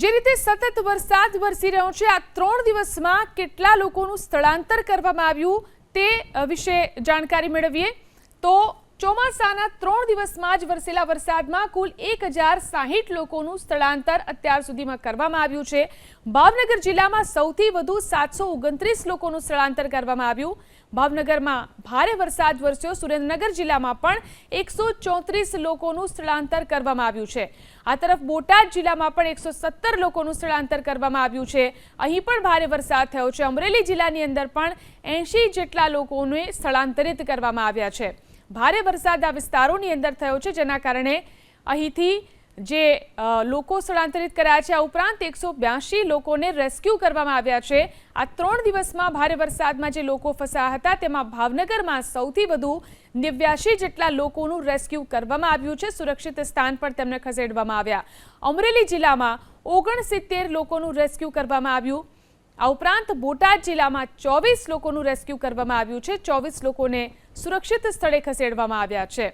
જે રીતે સતત વરસાદ વરસી રહ્યો છે, આ ત્રણ દિવસમાં કેટલા લોકોનું સ્થળાંતર કરવામાં આવ્યું તે વિશે જાણકારી મેળવીએ. તો ચોમાસાના ત્રણ દિવસમાં જ વરસેલા વરસાદમાં કુલ એક હજાર સાહીઠ લોકોનું સ્થળાંતર અત્યાર સુધીમાં કરવામાં આવ્યું છે. ભાવનગર જિલ્લામાં સૌથી વધુ સાતસો ઓગણત્રીસ લોકોનું સ્થળાંતર કરવામાં આવ્યું. ભાવનગરમાં ભારે વરસાદ વરસ્યો. સુરેન્દ્રનગર જિલ્લામાં પણ એકસો ચોત્રીસ લોકોનું સ્થળાંતર કરવામાં આવ્યું છે. આ તરફ બોટાદ જિલ્લામાં પણ એકસો સત્તર લોકોનું સ્થળાંતર કરવામાં આવ્યું છે. અહીં પણ ભારે વરસાદ થયો છે. અમરેલી જિલ્લાની અંદર પણ એંશી જેટલા લોકોને સ્થળાંતરિત કરવામાં આવ્યા છે. ભારે વરસાદ આ વિસ્તારોની અંદર થયો છે, જેના કારણે અહીંથી જે લોકો સ્થળાંતરિત કર્યા છે, આ ઉપરાંત એકસો બ્યાસી લોકોને રેસ્ક્યુ કરવામાં આવ્યા છે. આ ત્રણ દિવસમાં ભારે વરસાદમાં જે લોકો ફસાયા હતા, તેમાં ભાવનગરમાં સૌથી વધુ નેવ્યાસી જેટલા લોકોનું રેસ્ક્યુ કરવામાં આવ્યું છે. સુરક્ષિત સ્થાન પર તેમને ખસેડવામાં આવ્યા. અમરેલી જિલ્લામાં ઓગણસિત્તેર લોકોનું રેસ્ક્યુ કરવામાં આવ્યું. આ ઉપરાંત બોટાદ જિલ્લામાં ચોવીસ લોકોનું રેસ્ક્યુ કરવામાં આવ્યું છે. ચોવીસ લોકોને સુરક્ષિત સ્થળે ખસેડવામાં આવ્યા છે.